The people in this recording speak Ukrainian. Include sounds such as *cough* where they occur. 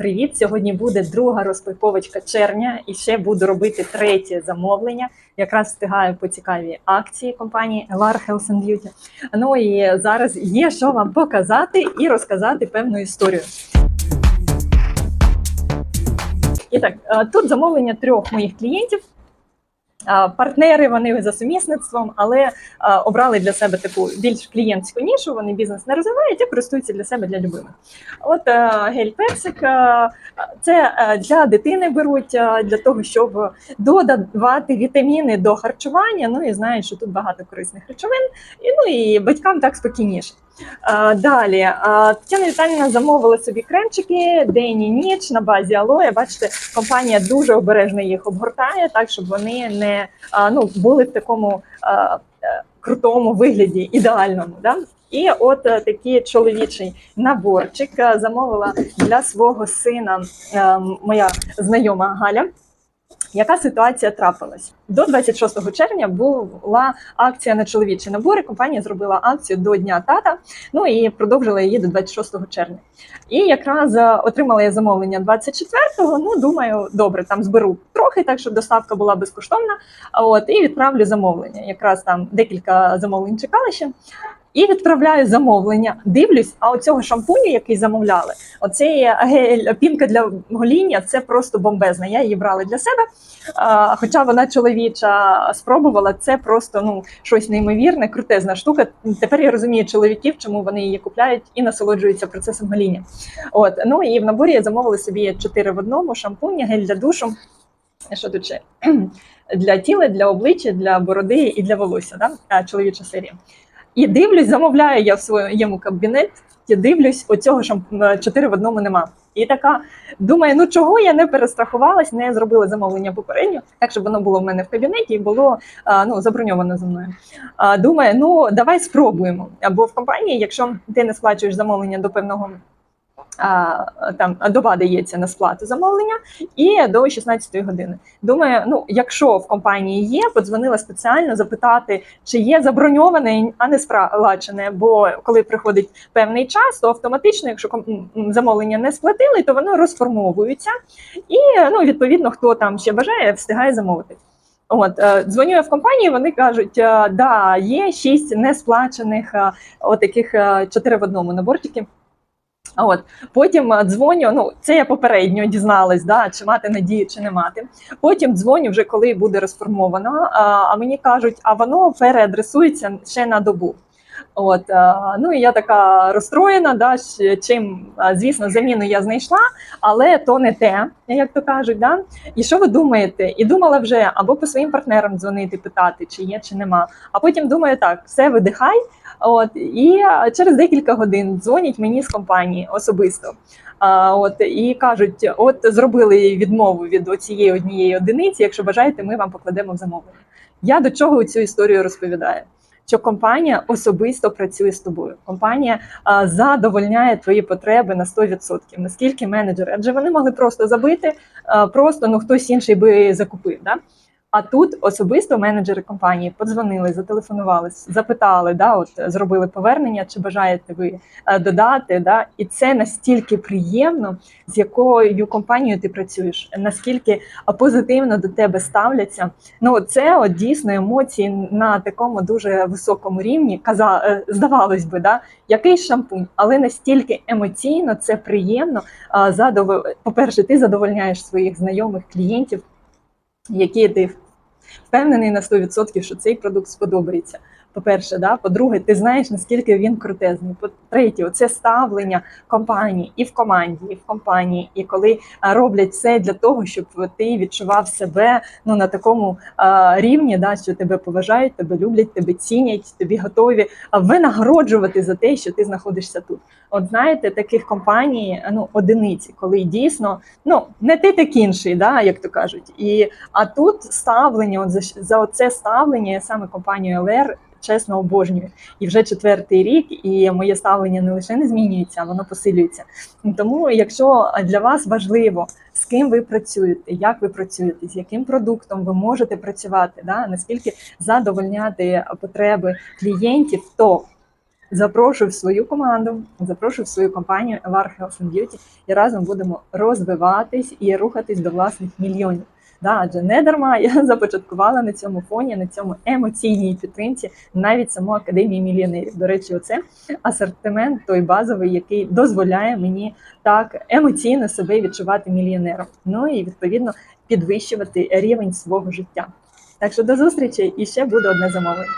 привіт! Сьогодні буде друга розпаковочка червня і ще буду робити третє замовлення. Якраз встигаю по цікавій акції компанії LR Health and Beauty. Ну і зараз є що вам показати і розказати певну історію. І так, е, тут замовлення трьох моїх клієнтів. Партнери вони за сумісництвом, але обрали для себе таку більш клієнтську нішу. Вони бізнес не розвивають і користуються для себе для любимих. От гель персик це для дитини беруть для того, щоб додавати вітаміни до харчування. Ну і знають, що тут багато корисних речовин. І ну і батькам так спокійніше. Далі Тетяна Віталіївна замовила собі кремчики день і ніч на базі алоє. Бачите, компанія дуже обережно їх обгортає, так щоб вони не ну, були в такому е, крутому вигляді, ідеальному. Да? І от е, такий чоловічий наборчик е, замовила для свого сина е, моя знайома Галя. Яка ситуація трапилась до 26 червня? Була акція на чоловічі набори. Компанія зробила акцію до Дня тата. Ну і продовжила її до 26 червня. І якраз е, отримала я замовлення 24-го. Ну думаю, добре, там зберу трохи, так щоб доставка була безкоштовна. От і відправлю замовлення. Якраз там декілька замовлень чекали ще. І відправляю замовлення. Дивлюсь, а оцього шампуню, який замовляли, оцей гель пінка для гоління, це просто бомбезна. Я її брала для себе. А, хоча вона чоловіча спробувала, це просто ну щось неймовірне, крутезна штука. Тепер я розумію чоловіків, чому вони її купляють і насолоджуються процесом гоління. От ну і в наборі я замовила собі чотири в одному: шампунь, гель для душу. Що тут ще? *clears throat* Для тіла, для обличчя, для бороди і для волосся. Да? Чоловіча серія. І дивлюсь, замовляю я в своєму кабінеті, дивлюсь, оцього ж чотири в одному нема. І така думаю, ну чого я не перестрахувалась, не зробила замовлення попередньо, так щоб воно було в мене в кабінеті і було а, ну заброньовано за мною. Думаю, ну давай спробуємо. Або в компанії, якщо ти не сплачуєш замовлення до певного. Там доба дається на сплату замовлення і до 16 години. Думаю, ну якщо в компанії є, подзвонила спеціально запитати, чи є заброньоване, а не сплачене. Бо коли приходить певний час, то автоматично, якщо замовлення не сплатили, то воно розформовується, і ну відповідно, хто там ще бажає, встигає замовити. От е, дзвоню я в компанії, вони кажуть, е, да, є шість несплачених, е, отаких чотири в одному наборчики. От потім е, дзвоню. Ну це я попередньо дізналась, да, чи мати надію, чи не мати. Потім дзвоню вже коли буде розформовано. А, а мені кажуть, а воно переадресується ще на добу. От е, ну і я така розстроєна, да, чим е, звісно заміну я знайшла, але то не те, як то кажуть. Да? І що ви думаєте? І думала вже або по своїм партнерам дзвонити, питати, чи є, чи нема. А потім думаю, так, все видихай. От і е, через декілька годин дзвонять мені з компанії особисто. А, от і кажуть: от зробили відмову від цієї однієї одиниці. Якщо бажаєте, ми вам покладемо в замовлення. Я до чого цю історію розповідаю? Що компанія особисто працює з тобою. Компанія а, задовольняє твої потреби на 100%. Наскільки менеджери? Адже вони могли просто забити, а, просто ну хтось інший би закупив. Да? А тут особисто менеджери компанії подзвонили, зателефонували, запитали, да, от зробили повернення, чи бажаєте ви е, додати. Да? І це настільки приємно, з якою компанією ти працюєш, наскільки позитивно до тебе ставляться. Ну це от дійсно емоції на такому дуже високому рівні. Каза, е, здавалось би, да? який шампунь, але настільки емоційно це приємно. Задов... По-перше, ти задовольняєш своїх знайомих клієнтів які ти впевнений на 100%, що цей продукт сподобається. По-перше, да? по-друге, ти знаєш, наскільки він крутезний. По-третє, оце ставлення компанії і в команді, і в компанії, і коли роблять все для того, щоб ти відчував себе ну на такому а, рівні, да, що тебе поважають, тебе люблять, тебе цінять, тобі готові винагороджувати за те, що ти знаходишся тут. От знаєте, таких компаній ну одиниці, коли дійсно ну не ти так інший, да, як то кажуть. І а тут ставлення, от за, за оце ставлення саме компанію ЛР чесно обожнюю. І вже четвертий рік, і моє ставлення не лише не змінюється, воно посилюється. Тому, якщо для вас важливо, з ким ви працюєте, як ви працюєте, з яким продуктом ви можете працювати, да, наскільки задовольняти потреби клієнтів, то запрошую в свою команду, запрошую в свою компанію Health and Beauty і разом будемо розвиватись і рухатись до власних мільйонів. Да, адже не дарма я *laughs* започаткувала на цьому фоні, на цьому емоційній підтримці навіть саму академію мільйонерів. До речі, оце асортимент той базовий, який дозволяє мені так емоційно себе відчувати мільйонером. Ну і відповідно підвищувати рівень свого життя. Так що до зустрічі і ще буде одне замовлення.